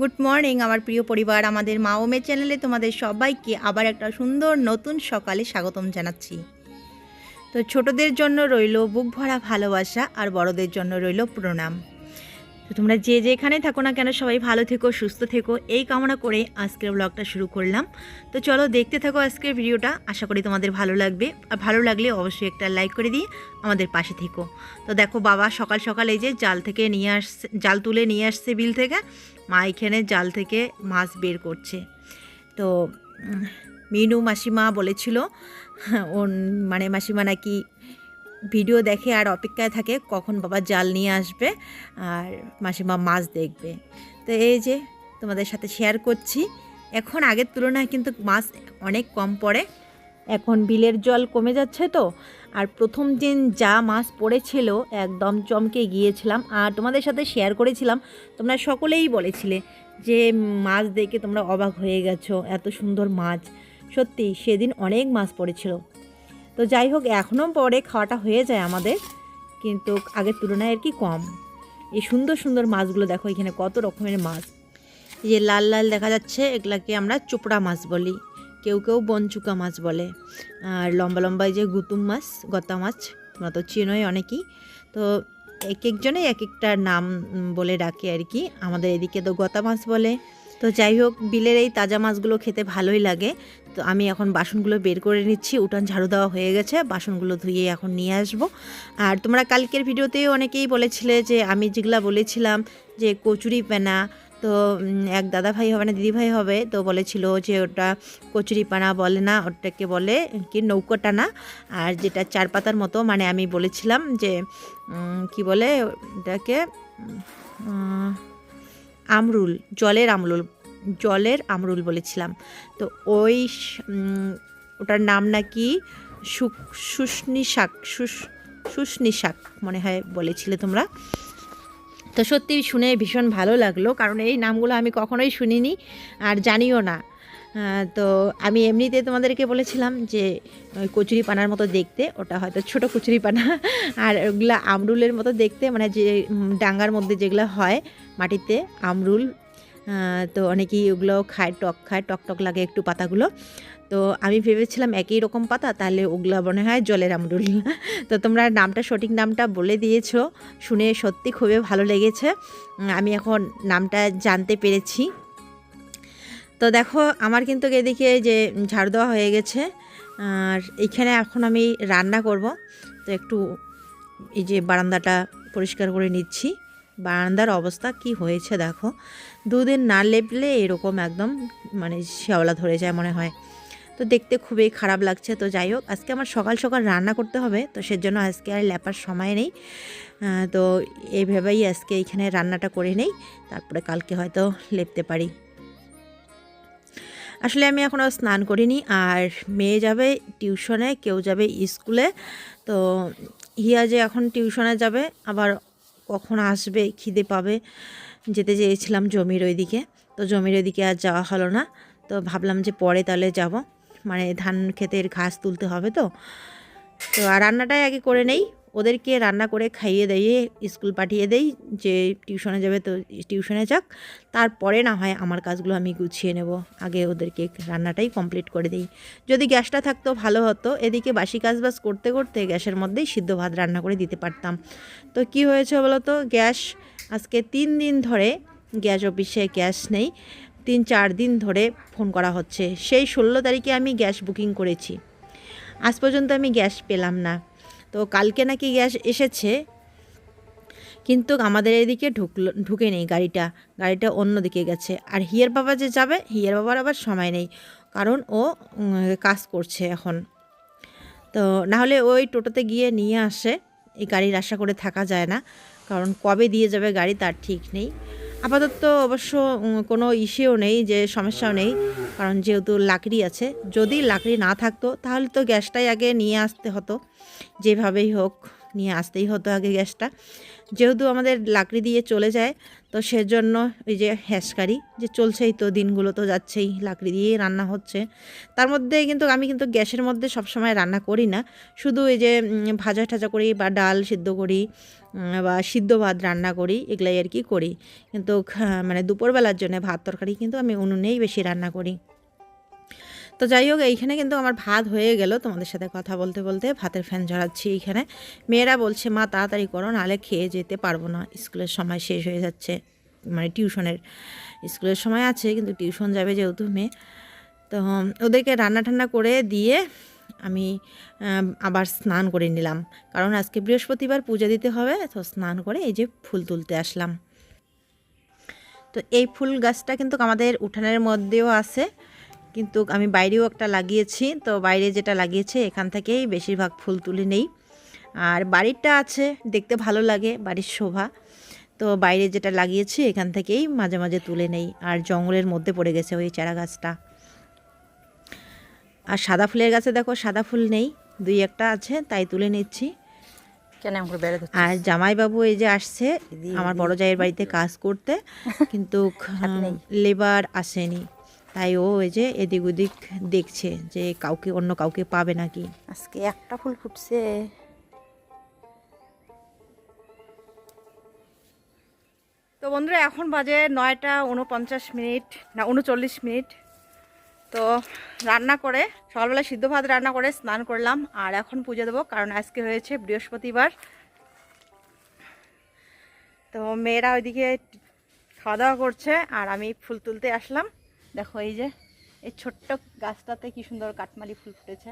Good morning আমার প্রিয় পরিবার। আমাদের মা ও মেয়ে চ্যানেলে তোমাদের সবাইকে আবার একটা সুন্দর নতুন সকালে স্বাগতম জানাচ্ছি। তো ছোটদের জন্য রইল বুক ভরা ভালোবাসা আর বড়দের জন্য রইল প্রণাম। তো তোমরা যে যেখানে থাকো না কেন সবাই ভালো থেকো, সুস্থ থেকো, এই কামনা করে আজকের ব্লগটা শুরু করলাম। তো চলো দেখতে থাকো আজকের ভিডিওটা। আশা করি তোমাদের ভালো লাগবে। আর ভালো লাগলে অবশ্যই একটা লাইক করে দিয়ে আমাদের পাশে থেকো। তো দেখো বাবা সকাল সকাল এই যে জাল থেকে নিয়ে আসছে, জাল তুলে নিয়ে আসছে বিল থেকে। মা এখানে জাল থেকে মাছ বের করছে। তো মিনু মাসিমা বলেছিল, ওর মানে মাসিমা নাকি ভিডিও দেখে আর অপেক্ষায় থাকে কখন বাবা জাল নিয়ে আসবে আর মাসিমা মাছ দেখবে। তো এই যে তোমাদের সাথে শেয়ার করছি, এখন আগের তুলনায় কিন্তু মাছ অনেক কম পড়ে। এখন বিলের জল কমে যাচ্ছে তো। আর প্রথম দিন যা মাছ পড়েছিল, একদম চমকে গিয়েছিলাম। আর তোমাদের সাথে শেয়ার করেছিলাম, তোমরা সকলেই বলেছিলে যে মাছ দেখে তোমরা অবাক হয়ে গেছো, এত সুন্দর মাছ। সত্যি, সেদিন অনেক মাছ পড়েছিল। তো যাই হোক, এখনও পরে খাওয়াটা হয়ে যায় আমাদের, কিন্তু আগের তুলনায় আর কি কম। এই সুন্দর সুন্দর মাছগুলো দেখো, এখানে কত রকমের মাছ। এই যে লাল লাল দেখা যাচ্ছে, এগুলাকে আমরা চোপড়া মাছ বলি। কেউ কেউ বনচুকা মাছ বলে। আর লম্বা লম্বা যে গুতুম মাছ, গতা মাছ, তোমরা তো চেনোই অনেকেই। তো এক একজনে এক একটা নাম বলে ডাকে আর কি। আমাদের এদিকে তো গতা মাছ বলে। তো যাই হোক, বিলের এই তাজা মাছগুলো খেতে ভালোই লাগে। তো আমি এখন বাসনগুলো বের করে নিচ্ছি, উঠান ঝাড়ু দেওয়া হয়ে গেছে, বাসনগুলো ধুয়ে এখন নিয়ে আসব। আর তোমরা কালকের ভিডিওতেও অনেকেই বলেছিলে যে, আমি যেগুলা বলেছিলাম যে, কচুরি পেনা তো এক দাদা ভাই হবে না দিদি ভাই হবে, তো বলেছিল যে ওটা কচুরি পানা বলে না, ওটাকে বলে কি নৌকো টানা, আর যেটা চার পাতার মতো মানে আমি বলেছিলাম যে কি বলে ওটাকে আমরুল, জলের আমরুল জলের আমরুল বলেছিলাম। তো ওই ওটার নাম নাকি শুষ্নি শাক শুষ্নি শাক মনে হয় বলেছিলে তোমরা। তো সত্যি শুনে ভীষণ ভালো লাগল, কারণ এই নামগুলো আমি কখনোই শুনিনি আর জানিও না। তো আমি এমনিতে তোমাদেরকে বলেছিলাম যে কচুরি পানার মতো দেখতে, ওটা হয়তো ছোট কচুরি পানা আর ওগুলো আমরুলের মতো দেখতে মানে যে ডাঙ্গার মধ্যে যেগুলো হয় মাটিতে, আমরুল তো অনেকেই ওগুলো খায়, টক খায়, টক টক লাগে একটু পাতাগুলো। তো আমি ভেবেছিলাম একই রকম পাতা, তাহলে ওগুলো মনে হয় জলের আমরুল। তো তোমরা নামটা, সঠিক নামটা বলে দিয়েছ, শুনে সত্যি খুবই ভালো লেগেছে। আমি এখন নামটা জানতে পেরেছি। তো দেখো, আমার কিন্তু এদিকে যে ঝাড় দেওয়া হয়ে গেছে, আর এইখানে এখন আমি রান্না করব। তো একটু এই যে বারান্দাটা পরিষ্কার করে নিচ্ছি। বারান্দার অবস্থা কি হয়েছে দেখো। দুদিন না লেপলে এরকম একদম মানে শ্যাওলা ধরে যায় মনে হয়। তো দেখতে খুবই খারাপ লাগছে, তো যাই হোক, আজকে আমার সকাল সকাল রান্না করতে হবে, তো সেজন্য আজকে আর লেপার সময় নেই। তো এইভাবেই আজকে এইখানে রান্নাটা করে নেই, তারপরে কালকে হয়তো লেপতে পারি। আসলে আমি এখনও স্নান করিনি, আর মেয়ে যাবে টিউশনে, কেউ যাবে স্কুলে, তো হিয়া যে এখন টিউশনে যাবে, আবার কখন আসবে, খিদে পাবে যেতে চেয়েছিলাম জমির ওইদিকে। তো জমির ওইদিকে আর যাওয়া হলো না। তো ভাবলাম যে পরে তাহলে যাব। মানে ধান ক্ষেতের ঘাস তুলতে হবে তো। তো আর রান্নাটাই আগে করে নেই। ওদেরকে রান্না করে খাইয়ে দিয়ে স্কুল পাঠিয়ে দেই যে টিউশনে যাবে তো টিউশনে যাক। তারপরে না হয় আমার কাজগুলো আমি গুছিয়ে নেব। আগে ওদেরকে রান্নাটাই কমপ্লিট করে দিই। যদি গ্যাসটা থাকতো ভালো হতো। এদিকে বাসি কাজ বাজ করতে করতে গ্যাসের মধ্যেই সিদ্ধ ভাত রান্না করে দিতে পারতাম। তো কি হয়েছে বলো তো গ্যাস আজকে তিন দিন ধরে গ্যাস অফিসে গ্যাস নেই, তিন চার দিন ধরে ফোন করা হচ্ছে। সেই ষোলো তারিখে আমি গ্যাস বুকিং করেছি। আজ পর্যন্ত আমি গ্যাস পেলাম না। তো কালকে নাকি গ্যাস এসেছে, কিন্তু আমাদের এদিকে ঢুকলো, ঢুকে নেই গাড়িটা। গাড়িটা অন্য দিকে গেছে। আর হিয়ার বাবা যে যাবে, হিয়ার বাবার আবার সময় নেই, কারণ ও কাজ করছে এখন। তো নাহলে ওই টোটোতে গিয়ে নিয়ে আসে। এই গাড়ির আশা করে থাকা যায় না। কারণ কবে দিয়ে যাবে গাড়ি তার ঠিক নেই। আপাতত অবশ্য কোনো ইস্যুও নেই যে সমস্যাও নেই, কারণ যেহেতু লাকড়ি আছে। যদি লাকড়ি না থাকতো, তাহলে তো গ্যাসটাই আগে নিয়ে আসতে হতো। যেভাবেই হোক, নিয়ে আসতেই হতো আগে গ্যাসটা। যেহেতু আমাদের লাকড়ি দিয়ে চলে যায়, তো সেজন্য ওই যে হ্যাসকারি যে চলছেই তো, দিনগুলো তো যাচ্ছেই, লাকড়ি দিয়েই রান্না হচ্ছে। তার মধ্যে কিন্তু, আমি কিন্তু গ্যাসের মধ্যে সবসময় রান্না করি না। শুধু এই যে ভাজা ঠাজা করি বা ডাল সিদ্ধ করি বা সিদ্ধ ভাত রান্না করি, এগুলাই আর কি করি। কিন্তু মানে দুপুরবেলার জন্য ভাত তরকারি কিন্তু আমি উনুনেই বেশি রান্না করি। তো যাই হোক, এইখানে কিন্তু আমার ভাত হয়ে গেল। তোমাদের সাথে কথা বলতে বলতে ভাতের ফ্যান ঝরাচ্ছি এইখানে। মেয়েরা বলছে, মা, তাড়াতাড়ি করো, নাহলে খেয়ে যেতে পারব না। স্কুলের সময় শেষ হয়ে যাচ্ছে। মানে টিউশনের, স্কুলের সময় আছে, কিন্তু টিউশন যাবে যেহেতু মেয়ে। তো ওদেরকে রান্না টান্না করে দিয়ে আমি আবার স্নান করে নিলাম। কারণ আজকে বৃহস্পতিবার পূজা দিতে হবে, তো স্নান করে এই যে ফুল তুলতে আসলাম। তো এই ফুল গাছটা কিন্তু আমাদের উঠানের মধ্যেও আছে, কিন্তু আমি বাইরেও একটা লাগিয়েছি। তো বাইরে যেটা লাগিয়েছে, এখান থেকেই বেশিরভাগ ফুল তুলে নেই। আর বাড়িরটা আছে, দেখতে ভালো লাগে, বাড়ির শোভা। তো বাইরে যেটা লাগিয়েছি, এখান থেকেই মাঝে মাঝে তুলে নেই। আর জঙ্গলের মধ্যে পড়ে গেছে ওই চারা গাছটা। আর সাদা ফুলের গাছে দেখো সাদা ফুল নেই দুই একটা আছে তাই তুলে নিচ্ছি। আর জামাইবাবু এই যে আসছে আমার বড় জায়ের বাড়িতে কাজ করতে কিন্তু লেবার আসেনি। তাই ও এই যে এদিক ওদিক দেখছে যে কাউকে অন্য কাউকে পাবে নাকি। আজকে একটা ফুল ফুটছে। তো বন্ধুরা এখন বাজে নয়টা উনপঞ্চাশ মিনিট না উনচল্লিশ মিনিট। তো রান্না করে, সকালবেলা সিদ্ধ ভাত রান্না করে স্নান করলাম, আর এখন পুজো দেবো, কারণ আজকে হয়েছে বৃহস্পতিবার। তো মেয়েরা ওইদিকে খাওয়া দাওয়া করছে, আর আমি ফুল তুলতে আসলাম। দেখো এই যে, এই ছোট্ট গাছটাতে কি সুন্দর কাঠমালি ফুল ফুটেছে।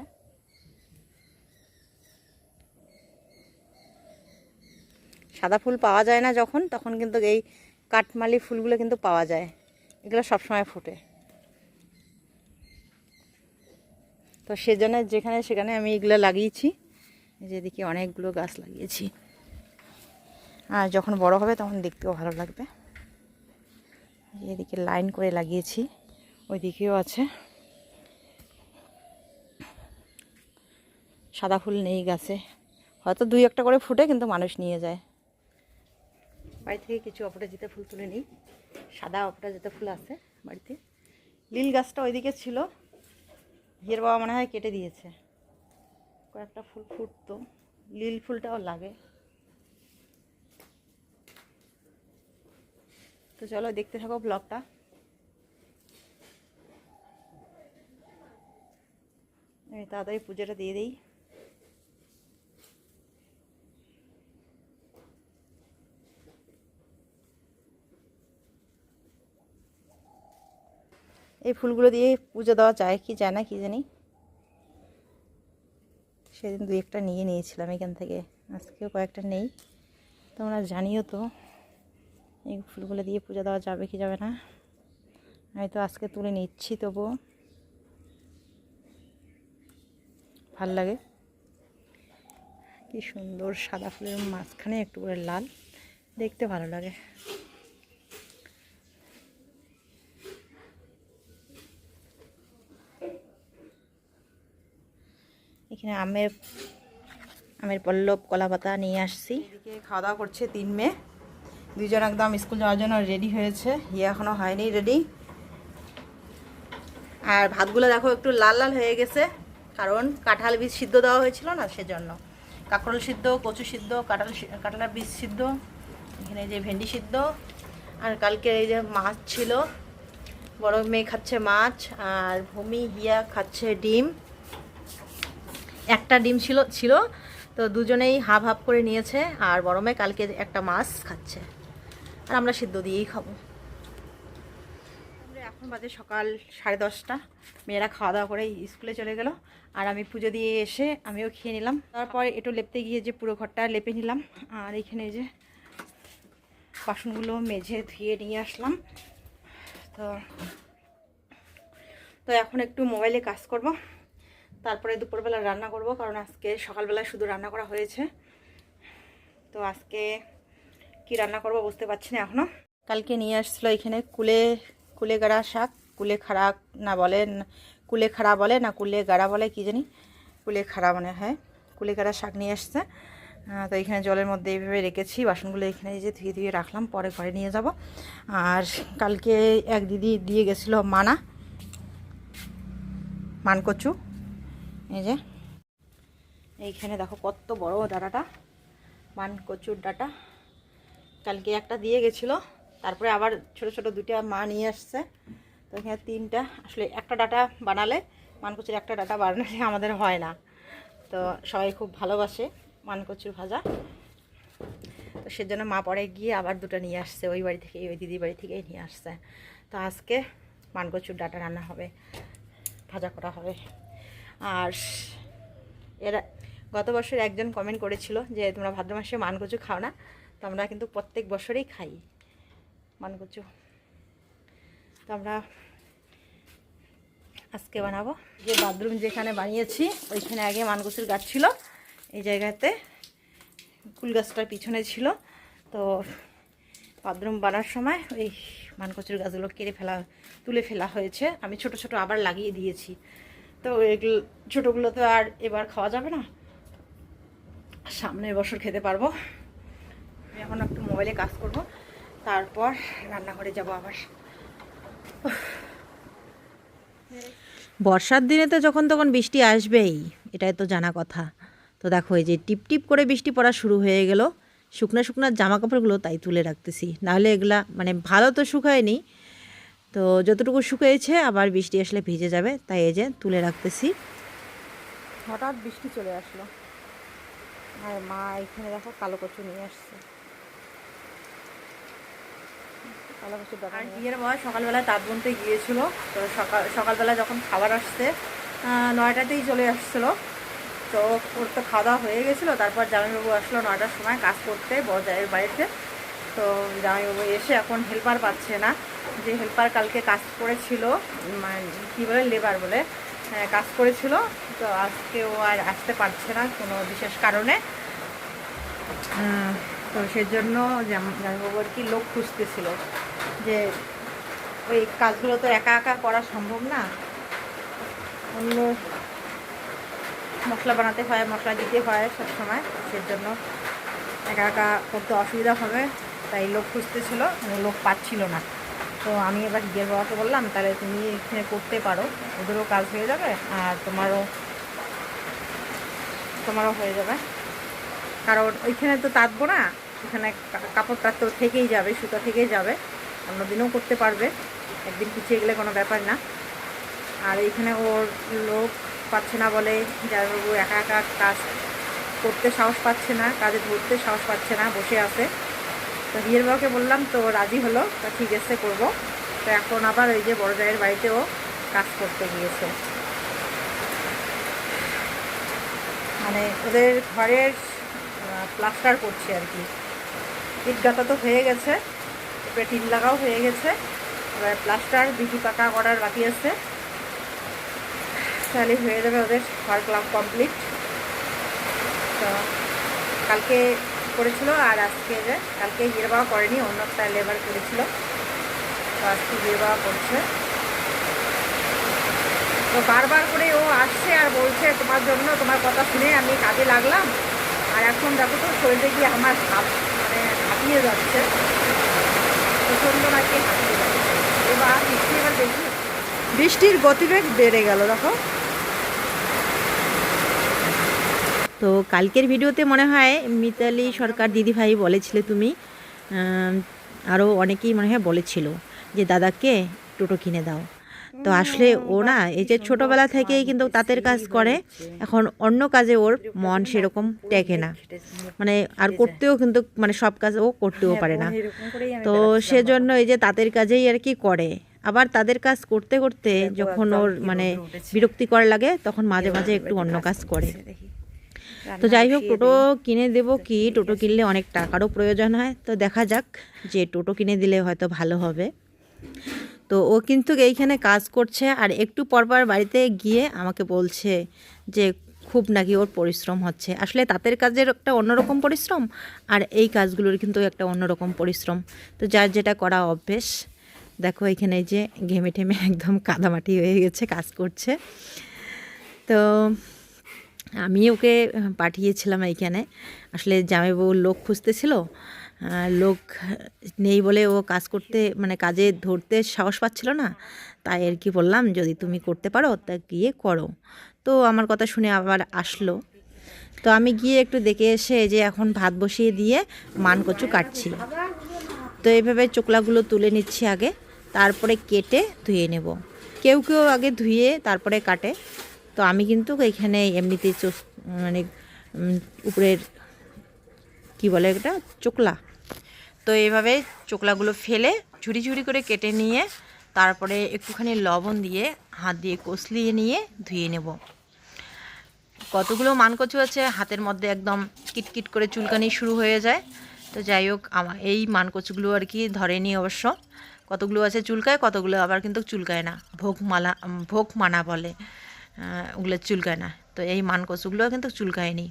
সাদা ফুল পাওয়া যায় না যখন, তখন কিন্তু এই কাঠমালি ফুলগুলো কিন্তু পাওয়া যায়। এগুলো সবসময় ফুটে। তো সেজন্য যেখানে সেখানে আমি এগুলো লাগিয়েছি। এই যে এদিকে অনেকগুলো গাছ লাগিয়েছি। আর যখন বড় হবে তখন দেখতেও ভালো লাগবে। এদিকে লাইন করে লাগিয়েছি, ওইদিকেও আছে। সাদা ফুল নেই গাছে। হয়তো দুই একটা করে ফুটে কিন্তু মানুষ নিয়ে যায়। বাড়ি থেকে কিছু অপরাজিতা ফুল তুলে নিই। সাদা অপরাজিতা ফুল আছে বাড়িতে। লীল গাছটা ওইদিকে ছিল। হিয়ের বাবা মনে হয় কেটে দিয়েছে। কয়েকটা ফুল ফুটতো। লীল ফুলটাও লাগে। তো চলো দেখতে থাকো ব্লগটা আমি তাড়াতাড়ি পুজোটা দিয়ে দিই। এই ফুলগুলো দিয়ে পুজো দেওয়া যায়, কি যায় না, কি জানি। সেদিন দুই একটা নিয়ে নিয়েছিলাম এখান থেকে, আজকেও কয়েকটা নেই। তোমরা জানিও তো, এই ফুলগুলো দিয়ে পুজো দেওয়া যাবে কি যাবে না। আমি তো আজকে তুলে নিচ্ছি তবুও ভালো লাগে। কি সুন্দর সাদা ফুলের মাঝখানে একটু করে লাল, দেখতে ভালো লাগে। এখানে আমের আমের পল্লব কলা পাতা নিয়ে আসছি। এদিকে খাওয়া দাওয়া করছে তিন মেয়ে। দুজন একদম স্কুল যাওয়ার জন্য রেডি হয়েছে। ইয়ে এখনও হয়নি রেডি আর ভাতগুলো দেখো একটু লাল লাল হয়ে গেছে, কারণ কাঁঠাল বীজ সিদ্ধ দেওয়া হয়েছিল না সেজন্য। কাঁকরোল সিদ্ধ, কচু সিদ্ধ, কাঁঠাল কাঁঠালের বীজ সিদ্ধ, এখানে যে ভেন্ডি সিদ্ধ, আর কালকে এই যে মাছ ছিল। বড় মেয়ে খাচ্ছে মাছ, আর ভূমি, হিয়া খাচ্ছে ডিম। একটা ডিম ছিল ছিল। তো দুজনেই হাফ হাফ করে নিয়েছে, আর বড় মেয়ে কালকে একটা মাছ খাচ্ছে। আর আমরা সিদ্ধ দিয়েই খাব। এখন বাজে সকাল সাড়ে দশটা। মেয়েরা খাওয়া দাওয়া করে স্কুলে চলে গেল। আর আমি পুজো দিয়ে এসে আমিও খেয়ে নিলাম। তারপর একটু লেপতে গিয়ে যে পুরো ঘরটা লেপে নিলাম। আর এখানে যে বাসনগুলো মেঝে ধুয়ে নিয়ে আসলাম। তো তো এখন একটু মোবাইলে কাজ করব। তারপরে দুপুরবেলা রান্না করব, কারণ আজকে সকালবেলায় শুধু রান্না করা হয়েছে। তো আজকে কি রান্না করব বুঝতে পারছি না এখনও কালকে নিয়ে আসছিল এখানে কুলে কুলে গাড়া শাক, কুলে খাড়া না বলে, কুলে খাড়া বলে না কুলে গাড়া বলে, কি জানি? কুলে খাড়া মনে হয়। কুলে গাড়া শাক নিয়ে আসছে। তো এখানে জলের মধ্যে এইভাবে রেখেছি, বাসনগুলো এখানে যে ধুয়ে ধুয়ে রাখলাম, পরে ঘরে নিয়ে যাব। আর কালকে এক দিদি দিয়ে গেছিল মানা, মানকচু। এই যে। এইখানে দেখো কত বড় ডাটাটা, মানকচুর ডাটা। কালকে একটা দিয়ে গেছিল, তারপরে আবার ছোট ছোট দুইটা মা নিয়ে আসছে। তো এখানে তিনটা, আসলে একটা ডাটা বানালে মানকচুর একটা ডাটা বানালে আমাদের হয় না। তো সবাই খুব ভালোবাসে মানকচুর ভাজা। তো সেজন্য মা পরে গিয়ে আবার দুটো নিয়ে আসছে, ওই বাড়ি থেকে, ওই দিদির বাড়ি থেকেই নিয়ে আসছে। তো আজকে মানকচুর ডাটা রান্না হবে, ভাজা করা হবে। আর এরা গত বছর একজন কমেন্ট করেছিল যে, তোমরা ভাদ্র মাসে মানকচু খাও না, তো আমরা কিন্তু প্রত্যেক বছরেই খাই মানকচু। তো আমরা আজকে বানাবো। যে বাথরুম যেখানে বানিয়েছি, ওইখানে আগে মানকচুর গাছ ছিল, এই জায়গাতে কুল গাছটার পিছনে ছিল। তো বাথরুম বানার সময় ওই মানকচুর গাছগুলো কেড়ে ফেলা, তুলে ফেলা হয়েছে। আমি ছোট ছোট আবার লাগিয়ে দিয়েছি। তো এগুলো, ছোটোগুলো তো আর এবার খাওয়া যাবে না। সামনের বছর খেতে পারব। এখন একটু মোবাইলে কাজ করব। তারপর রান্নাঘরে যাব আবার। বর্ষার দিনে তো যখন তখন বৃষ্টি আসবেই, এটাই তো জানা কথা। তো দেখো, এই যে টিপ টিপ করে বৃষ্টি পড়া শুরু হয়ে গেল। শুকনো শুকনো জামা কাপড়গুলো তাই তুলে রাখতেছি। নাহলে এগুলা মানে ভালো তো শুকায়নি তো যতটুকু শুকিয়েছে আবার বৃষ্টি আসলে ভিজে যাবে তাই এই যে তুলে রাখতেছি। হঠাৎ বৃষ্টি চলে আসলো। আর মা এখানে দেখো কালো কচু নিয়ে আসছে। কালো কচু আর বিয়ের বাবা সকালবেলা তাঁত বুনতে গিয়েছিল তো সকাল সকালবেলা যখন খাবার আসছে নয়টাতেই চলে আসছিল। তো ওর তো খাওয়া দাওয়া হয়ে গেছিল তারপর জামাইবাবু আসলো নয়টার সময় কাজ করতে বড়দের বাড়িতে। তো জামাইবাবু এসে এখন হেল্পার পাচ্ছে না। যে হেল্পার কালকে কাজ করেছিল মানে কী বলে লেবার বলে হ্যাঁ, কাজ করেছিল তো আজকে ও আর আসতে পারছে না কোনো বিশেষ কারণে। তো সেজন্য আর কি লোক খুঁজতেছিল যে ওই কাজগুলো তো একা একা করা সম্ভব না। অন্য মশলা বানাতে হয় মশলা দিতে হয় সবসময় সেজন্য একা একা করতে অসুবিধা হবে তাই লোক খুঁজতেছিল লোক পাচ্ছিল না। তো আমি এবার গিয়ের বাবাকে বললাম, তাহলে তুমি এখানে করতে পারো, ওদেরও কাজ হয়ে যাবে আর তোমারও তোমারও হয়ে যাবে। কারণ ওইখানে তো তাঁতবো না এখানে কা- কাপড়টা তো থেকেই যাবে, সুতা থেকেই যাবে অন্যদিনও করতে পারবে, একদিন পিছিয়ে গেলে কোনো ব্যাপার না। আর এইখানে ওর লোক পাচ্ছে না বলে জামাইবাবু একা একা কাজ করতে সাহস পাচ্ছে না, কাজে ধরতে সাহস পাচ্ছে না, বসে আছে। তো বিয়ের বাবাকে বললাম, তো রাজি হলো? তা ঠিক আছে, করব। তো এখন আবার ওই যে বড় জায়ের বাড়িতেও কাজ করতে গিয়েছে। মানে ওদের ঘরের প্লাস্টার করছে আর কি। ইট গাঁথা তো হয়ে গেছে এরপরে টিন লাগাও হয়ে গেছে, এবার প্লাস্টার, বিটি পাকা করার বাকি আছে। তাহলে হয়ে যাবে ওদের ঘর ক্লাব কমপ্লিট তো কালকে করেছিল আর আজকে যে কালকে হিরে বাবা করেনি, অন্য একটা লেবার করেছিল। তো আজকে হিরে বাবা করছে। তো বারবার করে ও আসছে আর বলছে, তোমার জন্য তোমার কথা শুনে আমি কাজে লাগলাম। আর এখন দেখো তো শরীরে গিয়ে আমার হাত মানে হাঁপিয়ে যাচ্ছে। প্রচণ্ড নাকি হাঁপিয়ে যাচ্ছে। এবার বৃষ্টি এবার দেখি। বৃষ্টির গতিবেগ বেড়ে গেল, দেখো। তো কালকের ভিডিওতে মনে হয় মিতালি সরকার দিদিভাই বলেছিলে তুমি আরও অনেকেই মনে হয় বলেছিল যে দাদাকে টোটো কিনে দাও। তো আসলে ও না এই যে ছোটোবেলা থেকেই কিন্তু তাঁতের কাজ করে এখন অন্য কাজে ওর মন সেরকম টেকে না। মানে আর করতেও কিন্তু মানে সব কাজ ও করতেও পারে না। তো সেজন্য এই যে তাঁতের কাজেই আর কি করে। আবার তাদের কাজ করতে করতে যখন ওর মানে বিরক্তিকর লাগে তখন মাঝে মাঝে একটু অন্য কাজ করে। তো যাই হোক টোটো কিনে দেবো কি? টোটো কিনলে অনেক টাকারও প্রয়োজন হয়। তো দেখা যাক যে টোটো কিনে দিলে হয়তো ভালো হবে। তো ও কিন্তু এইখানে কাজ করছে আর একটু পরপর বাড়িতে গিয়ে আমাকে বলছে যে খুব নাকি ওর পরিশ্রম হচ্ছে। আসলে তাঁতের কাজের একটা অন্যরকম পরিশ্রম আর এই কাজগুলোর কিন্তু একটা অন্যরকম পরিশ্রম। তো যার যেটা করা অভ্যেস দেখো এখানে যে ঘেমে ঠেমে একদম কাদামাটি হয়ে গেছে কাজ করছে। তো আমি ওকে পাঠিয়েছিলাম এইখানে। আসলে জামাইবাবু লোক খুঁজতেছিল লোক নেই বলে ও কাজ করতে মানে কাজে ধরতে সাহস পাচ্ছিল না। তাই আর কি বললাম, যদি তুমি করতে পারো, তা গিয়ে করো। তো আমার কথা শুনে আবার আসলো। তো আমি গিয়ে একটু দেখে এসে যে এখন ভাত বসিয়ে দিয়ে মান কচু কাটছি। তো এইভাবে চোকলাগুলো তুলে নিচ্ছি আগে, তারপরে কেটে ধুয়ে নেব। কেউ কেউ আগে ধুয়ে তারপরে কাটে। তো আমি কিন্তু এখানে এমনিতেই চোখ মানে উপরের, কি বলে এটা চোকলা তো এইভাবে চোকলাগুলো ফেলে ঝুড়ি ঝুড়ি করে কেটে নিয়ে তারপরে একটুখানি লবণ দিয়ে হাত দিয়ে কষলিয়ে নিয়ে ধুয়ে নেব। কতগুলো মানকচু আছে, হাতের মধ্যে একদম কিটকিট করে চুলকানি শুরু হয়ে যায়। তো যাই হোক আমার এই মানকচুগুলো আর কি ধরেনি অবশ্য। কতগুলো আছে চুলকায়, কতগুলো আবার কিন্তু চুলকায় না। ভোগ মালা ভোগ মানা বলে। ওগুলো চুলকায় না। তো এই মানকচুগুলো কিন্তু চুলকায়নি।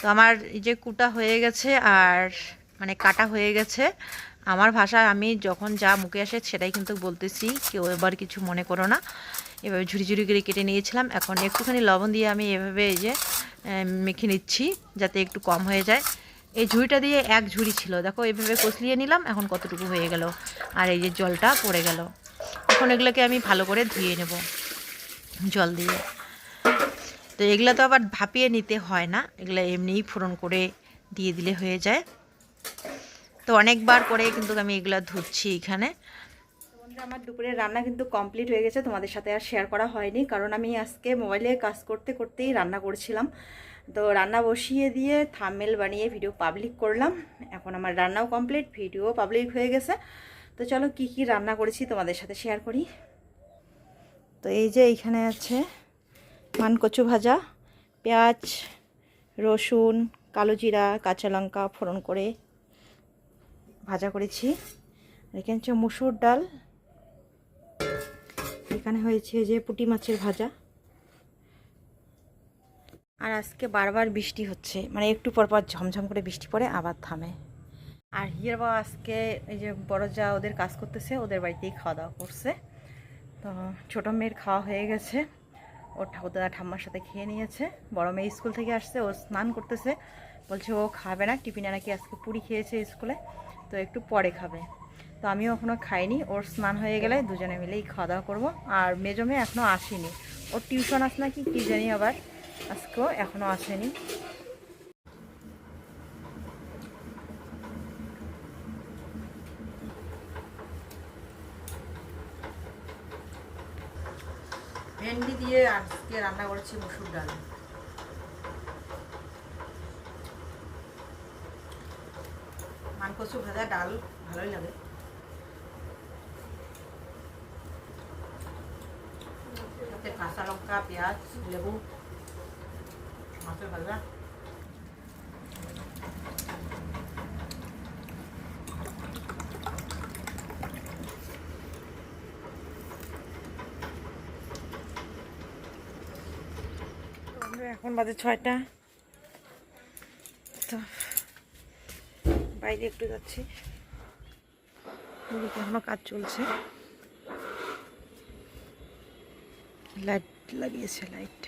তো আমার এই যে কুটা হয়ে গেছে আর মানে কাটা হয়ে গেছে, আমার ভাষায় আমি যখন যা মুখে আসে সেটাই কিন্তু বলতেছি, কেউ এবার কিছু মনে করো না। এভাবে ঝুড়ি ঝুড়ি করে কেটে নিয়েছিলাম, এখন একটুখানি লবণ দিয়ে আমি এভাবে এই যে মেখে নিচ্ছি যাতে একটু কম হয়ে যায়। এই ঝুড়িটা দিয়ে এক ঝুড়ি ছিল, দেখো এভাবে কষলিয়ে নিলাম, এখন কতটুকু হয়ে গেল। আর এই যে জলটা পড়ে গেল। এখন এগুলোকে আমি ভালো করে ধুয়ে নেব। জল দিয়ে। তো এগুলো তো আবার ভাপিয়ে নিতে হয় না, এগুলো এমনিই ফোড়ন করে দিয়ে দিলে হয়ে যায়। তো অনেকবার করে কিন্তু আমি এগুলো ধুচ্ছি এখানে। আমার দুপুরের রান্না কিন্তু কমপ্লিট হয়ে গেছে, তোমাদের সাথে আর শেয়ার করা হয়নি, কারণ আমি আজকে মোবাইলে কাজ করতে করতেই রান্না করছিলাম। তো রান্না বসিয়ে দিয়ে থামমেল বানিয়ে ভিডিও পাবলিক করলাম, এখন আমার রান্নাও কমপ্লিট ভিডিও পাবলিক হয়ে গেছে। তো চলো কি কি রান্না করেছি তোমাদের সাথে শেয়ার করি। তো এই যে এইখানে আছে মানকচু ভাজা, পেঁয়াজ, রসুন, কালো জিরা, কাঁচা লঙ্কা ফোড়ন করে ভাজা করেছি। এখানে হচ্ছে মুসুর ডাল। এখানে হয়েছে যে পুঁটি মাছের ভাজা। আর আজকে বারবার বৃষ্টি হচ্ছে মানে একটু পর পর ঝমঝম করে বৃষ্টি পড়ে, আবার থামে। আর হিয়ার বাবা আজকে এই যে বড় যা ওদের কাজ করতেছে, ওদের বাড়িতেই খাওয়া দাওয়া করছে। তো ছোটো মেয়ের খাওয়া হয়ে গেছে। ওর ঠাকুরদাদা ঠাম্মার সাথে খেয়ে নিয়েছে। বড় মেয়ে স্কুল থেকে আসছে, ও স্নান করতেছে। বলছে, ও খাবে না, টিফিনে নাকি আজকে পুরি খেয়েছে স্কুলে, তো একটু পরে খাবে। তো আমিও এখনও খাইনি। ওর স্নান হয়ে গেলে দুজনে মিলেই খাওয়া দাওয়া করব। আর মেজো মেয়ে এখনও আসেনি। ওর টিউশন আস নাকি, কী জানি আবার। আজকেও এখনও আসেনি ভেন্ডি দিয়ে আজকে রান্না করেছি মুসুর ডাল। মানকচু ভাজা, ডাল, ভালোই লাগে। কাঁচা লঙ্কা, পেঁয়াজ, লেবু, মাছের ভাজা আমরা এখন বাজে ছয়টা। তো, বাইরে একটু যাচ্ছি। এখনও কাজ চলছে। লাইট লাগিয়েছে লাইট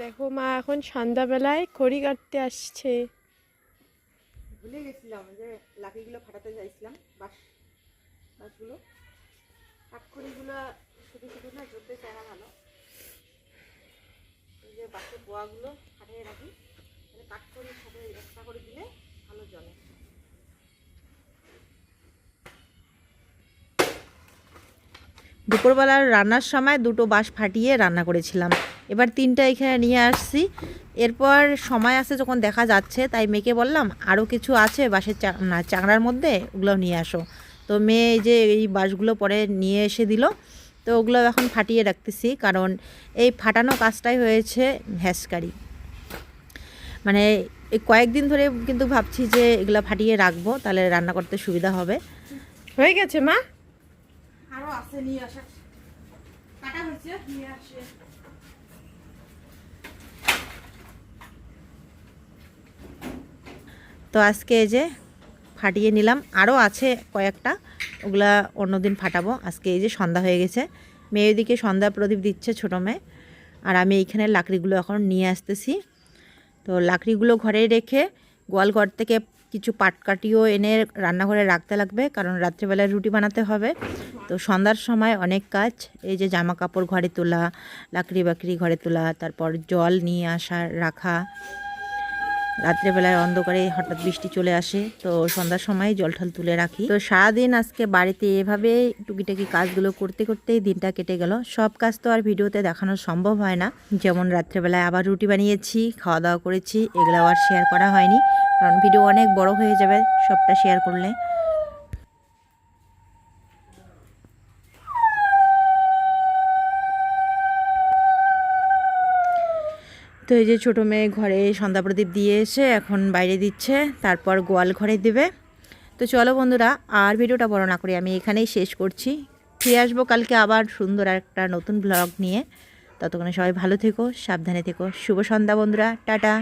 দেখো মা, এখন সন্ধ্যাবেলায় খড়ি কাটতে আসছে। ভুলে গেছিলাম যে লাকিগুলো ফাটাতে চাইছিলাম বাস, বাসগুলো। কাঠখড়িগুলো শুধু শুধু না জ্বলতে চায় না ভালো। যে বাসের বোয়াগুলো ফাটিয়ে রাখি তাহলে কাঠখড়ির সাথে এক্সট্রা করে দিলে ভালো জলে দুপুরবেলার রান্নার সময় দুটো বাঁশ ফাটিয়ে রান্না করেছিলাম। এবার তিনটা এখানে নিয়ে আসছি। এরপর সময় আছে যখন দেখা যাচ্ছে তাই মেয়েকে বললাম আরও কিছু আছে বাঁশের চা না চাংড়ার মধ্যে? ওগুলো নিয়ে আসো। তো মেয়ে এই যে এই বাঁশগুলো পরে নিয়ে এসে দিল। তো ওগুলো এখন ফাটিয়ে রাখতেছি কারণ এই ফাটানো কাজটাই হয়েছে হ্যাসকারি মানে এই কয়েকদিন ধরে কিন্তু ভাবছি যে এগুলো ফাটিয়ে রাখব তাহলে রান্না করতে সুবিধা হবে। হয়ে গেছে মা? আরও আছে নিয়ে আসা। কাটা হয়েছে? নিয়ে আসে। তো আজকে এই যে ফাটিয়ে নিলাম। আরও আছে কয়েকটা, ওগুলা অন্যদিন ফাটাবো। আজকে এই যে সন্ধ্যা হয়ে গেছে। মেয়ে ওইদিকে সন্ধ্যা প্রদীপ দিচ্ছে ছোটো মেয়ে। আর আমি এইখানে লাকড়িগুলো এখন নিয়ে আসতেছি। তো লাকড়িগুলো ঘরে রেখে গোয়ালঘর থেকে কিছু পাটকাঠিও এনে রান্নাঘরে রাখতে লাগবে, কারণ রাত্রিবেলায় রুটি বানাতে হবে। তো সন্ধ্যার সময় অনেক কাজ। এই যে জামা কাপড় ঘরে তোলা, লাকড়ি বাকড়ি ঘরে তোলা, তারপর জল নিয়ে আসা, রাখা। রাত্রেবেলায় অন্ধকারে হঠাৎ বৃষ্টি চলে আসে, তো সন্ধ্যার সময় জল ঠল তুলে রাখি। তো সারাদিন আজকে বাড়িতে এভাবে টুকিটাকি কাজগুলো করতে করতেই দিনটা কেটে গেল। সব কাজ তো আর ভিডিওতে দেখানো সম্ভব হয় না। যেমন রাত্রেবেলায় আবার রুটি বানিয়েছি, খাওয়া দাওয়া করেছি এগুলো আর শেয়ার করা হয়নি। কারণ ভিডিও অনেক বড় হয়ে যাবে, সবটা শেয়ার করলে। তো এই যে ছোটো মেয়ে ঘরে সন্ধ্যা প্রদীপ দিয়ে এসে এখন বাইরে দিচ্ছে, তারপর গোয়াল ঘরে দেবে। তো চলো বন্ধুরা, আর ভিডিওটা বড় না করে আমি এখানেই শেষ করছি। ফিরে আসব কালকে আবার সুন্দর একটা নতুন ব্লগ নিয়ে। ততক্ষণে সবাই ভালো থেকো, সাবধানে থেকো। শুভ সন্ধ্যা বন্ধুরা, টাটা।